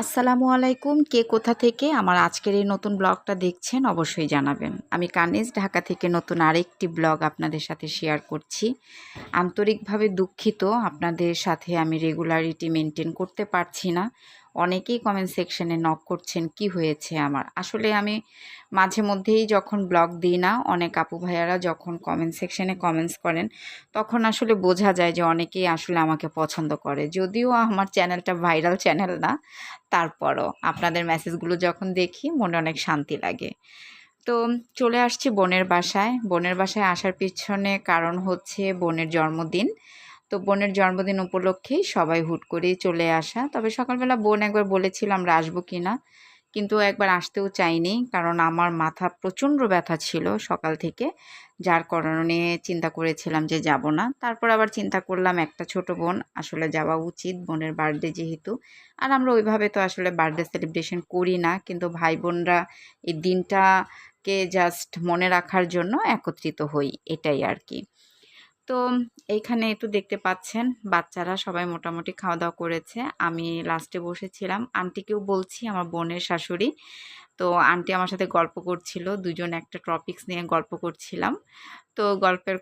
আসসালামু আলাইকুম। কে কোথা থেকে আমার আজকের এই নতুন ব্লগটা দেখছেন অবশ্যই জানাবেন। আমি কানিজ, ঢাকা থেকে নতুন আরেকটি ব্লগ আপনাদের সাথে শেয়ার করছি। আন্তরিকভাবে দুঃখিত, আপনাদের সাথে আমি রেগুলারিটি মেনটেন করতে পারছি না। অনেকেই কমেন্ট সেকশনে নক করছেন, কি হয়েছে আমার? আসলে আমি মাঝে মধ্যেই যখন ব্লগ দিই না, অনেক আপু ভাইয়ারা যখন কমেন্ট সেকশনে কমেন্টস করেন, তখন আসলে বোঝা যায় যে অনেকেই আসলে আমাকে পছন্দ করে। যদিও আমার চ্যানেলটা ভাইরাল চ্যানেল না, তারপরও আপনাদের মেসেজগুলো যখন দেখি, মনে অনেক শান্তি লাগে। তো চলে আসছি বোনের বাসায়। বোনের বাসায় আসার পিছনে কারণ হচ্ছে বোনের জন্মদিন। তো বোনের জন্মদিন উপলক্ষেই সবাই হুট করেই চলে আসা। তবে সকালবেলা বোন একবার বলেছিল আমরা আসব কি না কিন্তু একবার আসতেও চাইনি, কারণ আমার মাথা প্রচণ্ড ব্যথা ছিল সকাল থেকে, যার কারণে চিন্তা করেছিলাম যে যাব না। তারপর আবার চিন্তা করলাম, একটা ছোট বোন, আসলে যাওয়া উচিত বোনের বার্থডে যেহেতু। আর আমরা ওইভাবে তো আসলে বার্থডে সেলিব্রেশন করি না, কিন্তু ভাই বোনরা এই দিনটাকে জাস্ট মনে রাখার জন্য একত্রিত হই, এটাই আর কি। তো এইখানে একটু দেখতে পাচ্ছেন, বাচ্চারা সবাই মোটামুটি খাওয়া দাওয়া করেছে। আমি লাস্টে বসেছিলাম। আন্টিকেও বলছি, আমার বোনের শাশুড়ি। তো আন্টি আমার সাথে গল্প করছিল, দুজন একটা টপিক্স নিয়ে গল্প করছিলাম। তো গল্পের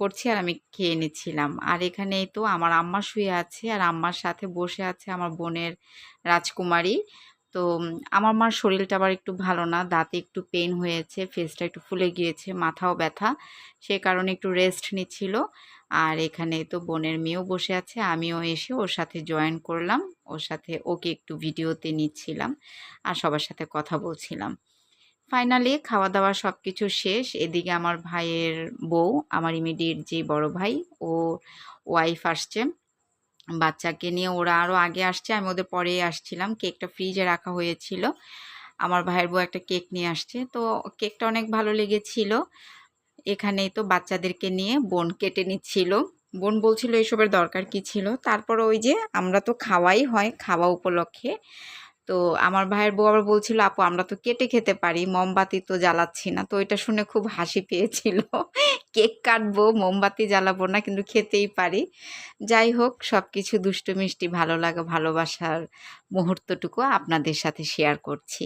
করছি আর আমি খেয়ে নিচ্ছিলাম। আর এখানেই তো আমার আম্মা শুয়ে আছে আর আম্মার সাথে বসে আছে আমার বোনের রাজকুমারী। তো আমার মার শরীরটা আবার একটু ভালো না। দাঁতে একটু পেন হয়েছে ফেসটা একটু ফুলে গিয়েছে, মাথাও ব্যথা। সে কারণে একটু রেস্ট নিচ্ছিল। আর এখানে তো বোনের মেয়েও বসে আছে, আমিও এসে ওর সাথে জয়েন করলাম। ওর সাথে ওকে একটু ভিডিওতে নিচ্ছিলাম আর সবার সাথে কথা বলছিলাম। ফাইনালি খাওয়া দাওয়া সব কিছু শেষ। এদিকে আমার ভাইয়ের বউ, আমার ইমিডিয়েট যে বড় ভাই ও ওয়াইফ আসছে। বাচ্চাকে নিয়ে ওরা আরও আগে আসছে, আমি ওদের পরে আসছিলাম। কেকটা ফ্রিজে রাখা হয়েছিল। আমার ভাইয়ের বউ একটা কেক নিয়ে আসছে। তো কেকটা অনেক ভালো লেগেছিল। এখানেই তো বাচ্চাদেরকে নিয়ে বোন কেটে নিচ্ছিল। বোন বলছিল, এসবের দরকার কি ছিল? তারপর ওই যে আমরা তো খাওয়াই হয়, খাওয়া উপলক্ষে। তো আমার ভাইয়ের বউ আবার বলছিল, আপু, আমরা তো কেটে খেতে পারি, মোমবাতি তো জ্বালাচ্ছি না। তো এটা শুনে খুব হাসি পেয়েছিল। কেক কাটবো, মোমবাতি জ্বালাবো না, কিন্তু খেতেই পারি। যাই হোক সব কিছু দুষ্টু মিষ্টি, ভালো লাগা, ভালোবাসার মুহূর্তটুকু আপনাদের সাথে শেয়ার করছি।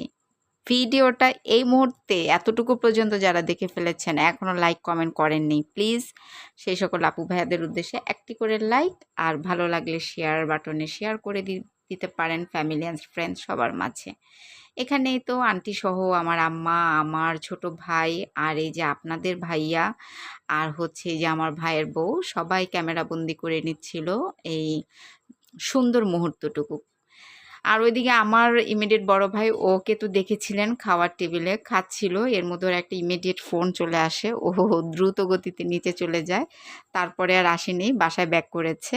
ভিডিওটা এই মুহূর্তে এতটুকু পর্যন্ত যারা দেখে ফেলেছেন এখনও লাইক, কমেন্ট করেননি, প্লিজ। সেই সকল আপু ভাইয়াদের উদ্দেশ্যে একটি করে লাইক, আর ভালো লাগলে শেয়ার বাটনে শেয়ার করে দিতে পারেন ফ্যামিলি অ্যান্ড ফ্রেন্ডস সবার মাঝে। এখানেই তো আন্টি সহ আমার আম্মা, আমার ছোট ভাই, আর এই যে আপনাদের ভাইয়া, আর হচ্ছে যে আমার ভাইয়ের বউ, সবাই ক্যামেরা বন্দি করে নিচ্ছিল এই সুন্দর মুহূর্তটুকু। আর ওইদিকে আমার ইমিডিয়েট বড় ভাই, ওকে তো দেখেছিলেন খাওয়ার টেবিলে, খাচ্ছিল। এর মধ্যে একটা ইমিডিয়েট ফোন চলে আসে। ও দ্রুত গতিতে নিচে চলে যায়। তারপরে আর আসেনি, বাসায় ব্যাক করেছে।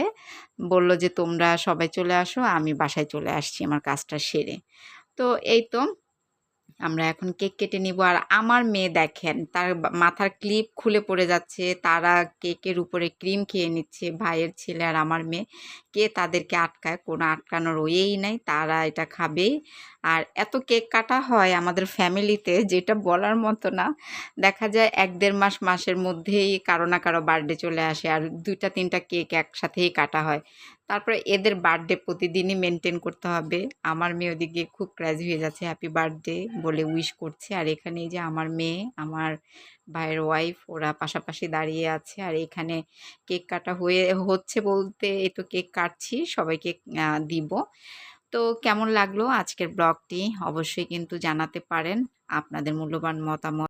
বলল যে, তোমরা সবাই চলে আসো, আমি বাসায় চলে আসছি, আমার কাজটা সেরে। তো এই তো আমরা এখন কেক কেটে নিব। আর আমার মেয়ে দেখেন, তার মাথার ক্লিপ খুলে পড়ে যাচ্ছে। তারা কেকের উপরে ক্রিম খেয়ে নিচ্ছে, ভাইয়ের ছেলে আর আমার মেয়ে। কে তাদেরকে আটকায়, কোনো আটকানোর ওয়েই নাই, তারা এটা খাবেই। আর এত কেক কাটা হয় আমাদের ফ্যামিলিতে, যেটা বলার মতো না। দেখা যায় এক দেড় মাস, মাসের মধ্যেই কারও না কারও বার্থডে চলে আসে, আর দুইটা, তিনটা কেক একসাথেই কাটা হয়। তারপরে এদের বার্থডে প্রতিদিনই মেনটেন করতে হবে। আমার মেয়ে ওদিকে খুব ক্রাইজ হয়ে যাচ্ছে হ্যাপি বার্থডে বলে উইশ করছে। আর এখানে যে আমার মেয়ে, আমার ভাইয়ের ওয়াইফ ওরা পাশাপাশি দাঁড়িয়ে আছে। আর এখানে কেক কাটা হয়ে, হচ্ছে বলতে, এই তো কেক কাটছি, সবাইকে দিব। তো কেমন লাগল আজকের ব্লগটি অবশ্যই কিন্তু জানাতে পারেন। আপনাদের মূল্যবান মতামত